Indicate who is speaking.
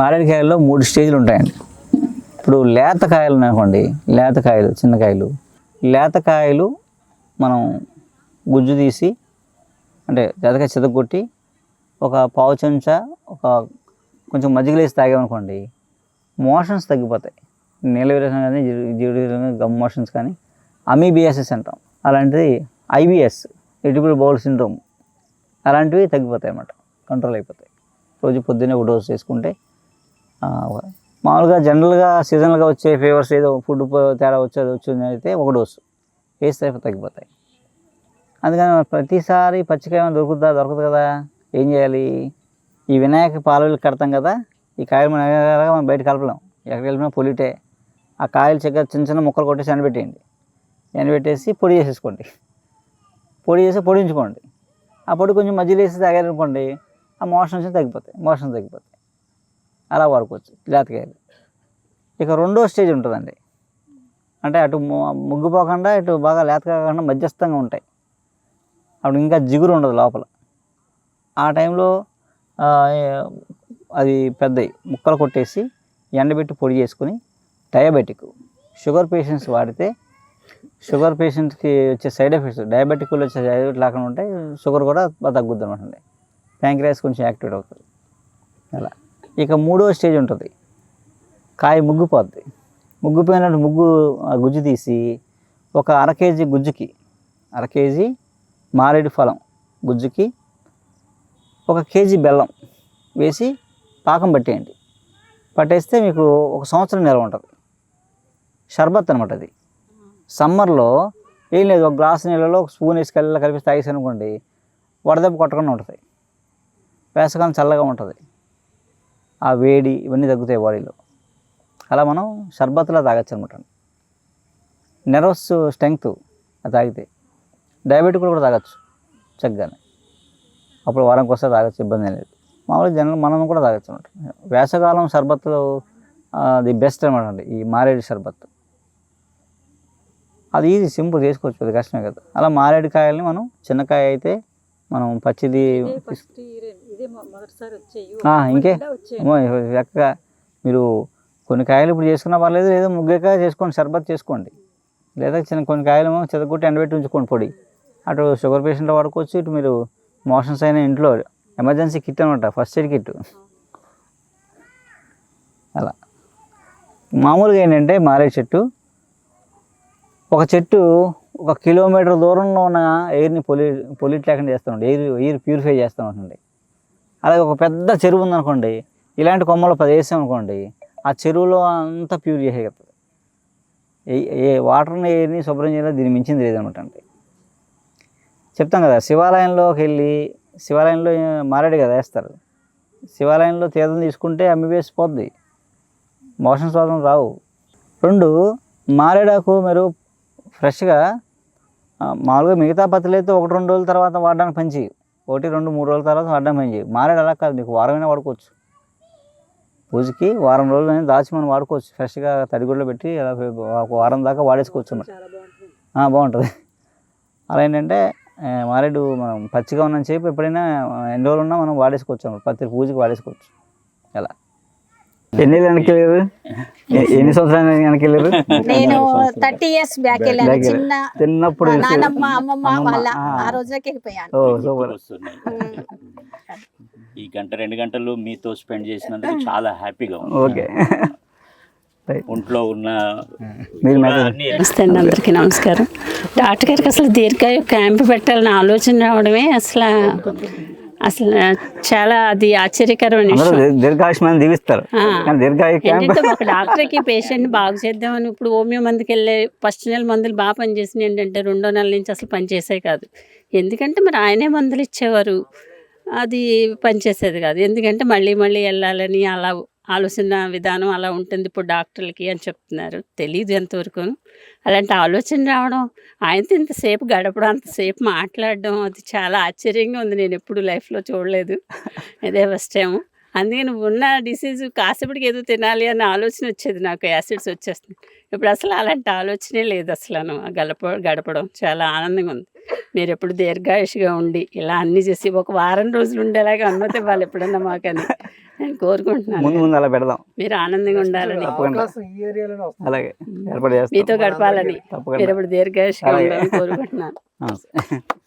Speaker 1: మారేడుకాయల్లో మూడు స్టేజ్లు ఉంటాయండి. ఇప్పుడు లేతకాయలు అనుకోండి ఉన్నాయనుకోండి లేత కాయలు చిన్న మనం గుజ్జు తీసి అంటే జతగా చితగొట్టి ఒక పావు చెంచా ఒక కొంచెం మజ్జిగ వేసి తాగామనుకోండి మోషన్స్ తగ్గిపోతాయి. నీళ్ళ విరేషన్ కానీ జీడి గమ్ మోషన్స్ కానీ అమీబియాసిస్ అంటాం. అలాంటిది ఐబిఎస్ ఇటిబుల్ బౌల్ సిండ్రోమ్ అలాంటివి తగ్గిపోతాయి అన్నమాట కంట్రోల్ అయిపోతాయి. రోజు పొద్దున్నే ఒక డోస్ చేసుకుంటే మామూలుగా జనరల్గా సీజనల్గా వచ్చే ఫేవర్స్ ఏదో ఫుడ్ తేడా వచ్చేది వచ్చింది అయితే ఒక డోసు. వేస్తే తగ్గిపోతాయి. అందుకని మనం ప్రతిసారి పచ్చికాయ ఏమైనా దొరుకుతుందా? దొరకదు కదా. ఏం చేయాలి? ఈ వినాయక పాలవీలు కడతాం కదా. ఈ కాయలు మనం మనం బయట కలపలేం. ఎక్కడికి వెళ్ళినా పొలిటే. ఆ కాయలు చక్కగా చిన్న చిన్న ముక్కలు కొట్టేసి ఎండబెట్టేయండి. ఎండబెట్టేసి పొడి చేసేసుకోండి. పొడి చేసి పొడించుకోండి. ఆ పొడి కొంచెం మధ్యలో వేసి తాగారనుకోండి ఆ మోషన్స్ తగ్గిపోతాయి. మోషన్ తగ్గిపోతాయి. అలా వాడుకోవచ్చు లేతకాయలు ఇక రెండో స్టేజ్ ఉంటుందండి. అంటే అటు ముగ్గుపోకుండా ఇటు బాగా లేత కాకుండా మధ్యస్థంగా ఉంటాయి. అప్పుడు ఇంకా జిగురు ఉండదు లోపల. ఆ టైంలో అది పెద్దవి ముక్కలు కొట్టేసి ఎండబెట్టి పొడి చేసుకుని డయాబెటిక్ షుగర్ పేషెంట్స్ వాడితే షుగర్ పేషెంట్కి వచ్చే సైడ్ ఎఫెక్ట్స్ డయాబెటిక్ వచ్చే సైడ్ ఎఫెక్ట్ లేకుండా ఉంటే షుగర్ కూడా తగ్గుద్ది అనమాట ప్యాంక్రియాస్ కొంచెం యాక్టివేట్ అవుతుంది. అలా. ఇక మూడో స్టేజ్ ఉంటుంది. కాయ ముగ్గుపోద్ది. ముగ్గుపోయినట్టు ముగ్గు ఆ గుజ్జు తీసి ఒక అర కేజీ గుజ్జుకి అర కేజీ మారేడు ఫలం గుజ్జుకి ఒక కేజీ బెల్లం వేసి పాకం పట్టేయండి. పట్టేస్తే మీకు ఒక సంవత్సరం నిల్వ ఉంటుంది. షర్బత్ అనమాట అది. సమ్మర్లో ఏం లేదు ఒక గ్లాస్ నీళ్ళలో ఒక స్పూన్ వేసి కలిపి తాగేసి అనుకోండి వడదెబ్బ కొట్టకుండా ఉంటుంది. వేసవకాలం చల్లగా ఉంటుంది. ఆ వేడి ఇవన్నీ తగ్గుతాయి బాడీలో. అలా మనం షర్బత్లా తాగొచ్చు అనమాట నెర్వస్ స్ట్రెంగ్త్ అది తాగితే. డయాబెటిక్ కూడా తాగొచ్చు చక్కగానే. అప్పుడు వారానికి వస్తే తాగొచ్చు ఇబ్బంది లేదు. మామూలుగా జనరల్ మనం కూడా తాగొచ్చు అనమాట వేసవకాలం షర్బత్లో ది బెస్ట్ అనమాట అండి ఈ మారేడు షర్బత్ అది ఈజీ సింపుల్ చేసుకోవచ్చు అది కష్టమే కదా. అలా మారేడు కాయల్ని మనం చిన్నకాయ అయితే మనం పచ్చిది ఇంకే. చక్కగా మీరు కొన్ని కాయలు ఇప్పుడు చేసుకున్నా పర్లేదు లేదా ముగ్గకాయ చేసుకోండి షర్బత్ చేసుకోండి. లేదా చిన్న కొన్ని కాయలు ఏమో చెదగొట్టి ఎండబెట్టి ఉంచుకోండి పొడి. అటు షుగర్ పేషెంట్లో వాడుకోవచ్చు ఇటు మీరు మోషన్స్ అయిన ఇంట్లో ఎమర్జెన్సీ కిట్ అనమాట ఫస్ట్ ఎయిడ్ కిట్. అలా. మామూలుగా ఏంటంటే మారే చెట్టు. ఒక చెట్టు ఒక కిలోమీటర్ దూరంలో ఉన్న ఎయిర్ని పొలి పొల్యూట్ లేకుండా చేస్తూ ఎయిర్ ఎయిర్ ప్యూరిఫై చేస్తూ ఉంటుంది అలాగే ఒక పెద్ద చెరువు ఉందనుకోండి ఇలాంటి కొమ్మలు పది వేసాం అనుకోండి ఆ చెరువులో అంతా ప్యూర్ చేసేయగలుగుతుంది ఏ ఏ వాటర్ని ఎయిర్ని శుభ్రం చేయాలో దీన్ని మించింది లేదనమాట అండి. చెప్తాం కదా శివాలయంలోకి వెళ్ళి శివాలయంలో మారేడు కదా వేస్తారు. శివాలయంలో తీర్థం తీసుకుంటే అమ్మి పోద్ది మోషన్ స్వాదం రావు. రెండు మారేడాకు మీరు ఫ్రెష్గా మామూలుగా మిగతా పత్తులు అయితే ఒకటి రెండు రోజుల తర్వాత వాడడానికి పని చేయవు. ఒకటి రెండు మూడు రోజుల తర్వాత వాడడానికి పని చేయవు. మారేడు అలా కాదు మీకు వారమైనా వాడుకోవచ్చు. పూజకి వారం రోజులు అనేది దాచి మనం వాడుకోవచ్చు. ఫ్రెష్గా తడిగుడ్లో పెట్టి అలా ఒక వారం దాకా వాడేసుకోవచ్చు అన్నమాట
Speaker 2: చాలా బాగుంటుంది.
Speaker 1: అలా ఏంటంటే మారేడు మనం పచ్చిగా ఉన్నని చెప్పి ఎప్పుడైనా ఎన్ని రోజులు ఉన్నా మనం వాడేసుకోవచ్చు అన్నమాట. ప్రతి పూజకి వాడేసుకోవచ్చు. అలా ఎన్ని ఏళ్ళు వెనక్కి వెళ్ళారు ఎ- ఎన్ని సంవత్సరాలు వెనక్కి వెళ్ళారు
Speaker 3: నేను థర్టీ ఇయర్స్ బ్యాక్ వెళ్ళాను. చిన్న
Speaker 1: చిన్నప్పుడు
Speaker 3: నానమ్మ అమ్మమ్మ వాళ్ళ
Speaker 1: ఆ.
Speaker 3: రోజులకి వెళ్ళిపోయాను.
Speaker 1: Oh super.
Speaker 4: వస్తున్నాయి ఈ గంట రెండు గంటలు మీతో స్పెండ్ చేసినందుకు చాలా హ్యాపీగా ఉంది.
Speaker 1: ఓకే.
Speaker 4: ఒంట్లో ఉన్న
Speaker 2: నమస్తే అండి అందరికీ నమస్కారం. డాక్టర్ గారికి అసలు దీర్ఘాయు క్యాంప్ పెట్టాలని ఆలోచన రావడమే అసలు అసలు చాలా అది ఆశ్చర్యకరమైన
Speaker 1: దీర్ఘాయుష్మాన్ని దీవిస్తారు
Speaker 2: డాక్టర్కి పేషెంట్ని బాగు చేద్దామని ఇప్పుడు హోమియో మందుకి వెళ్ళే ఫస్ట్ నెల మందులు బాగా పనిచేసినాయి ఏంటంటే రెండో నెల నుంచి అసలు పనిచేసే కాదు. ఎందుకంటే మరి ఆయనే మందులు ఇచ్చేవారు. అది పనిచేసేది కాదు. ఎందుకంటే మళ్ళీ మళ్ళీ వెళ్ళాలని అలా ఆలోచన విధానం అలా ఉంటుంది ఇప్పుడు డాక్టర్లకి అని చెప్తున్నారు. తెలియదు ఎంతవరకు అలాంటి ఆలోచన రావడం ఆయనతో ఇంతసేపు గడపడం అంతసేపు మాట్లాడడం అది చాలా ఆశ్చర్యంగా ఉంది. నేను ఎప్పుడు లైఫ్లో చూడలేదు. ఇదే ఫస్ట్ టైం అందుకే ఉన్న డిసీజ్ కాసేపటికి ఏదో తినాలి అన్న ఆలోచన వచ్చేది నాకు. యాసిడ్స్ వచ్చేస్తుంది ఇప్పుడు అసలు అలాంటి ఆలోచనే లేదు అసలు గడప గడపడం చాలా ఆనందంగా ఉంది. మీరు ఎప్పుడు దీర్ఘాయుషిగా ఉండి ఇలా అన్నీ చేసి ఒక వారం రోజులు ఉండేలాగా అనుమతి ఇవ్వాలి ఎప్పుడన్నా మాకని. నేను కోరుకుంటున్నాను.
Speaker 1: ముందు ముందు అలా పెడదాం.
Speaker 2: మీరు ఆనందంగా ఉండాలని.
Speaker 1: అలాగే ఏర్పాటు చేస్తాం.
Speaker 2: మీతో గడపాలని. మీరు ఇప్పుడు దీర్ఘాయుషగా ఉండాలని కోరుకుంటున్నాను.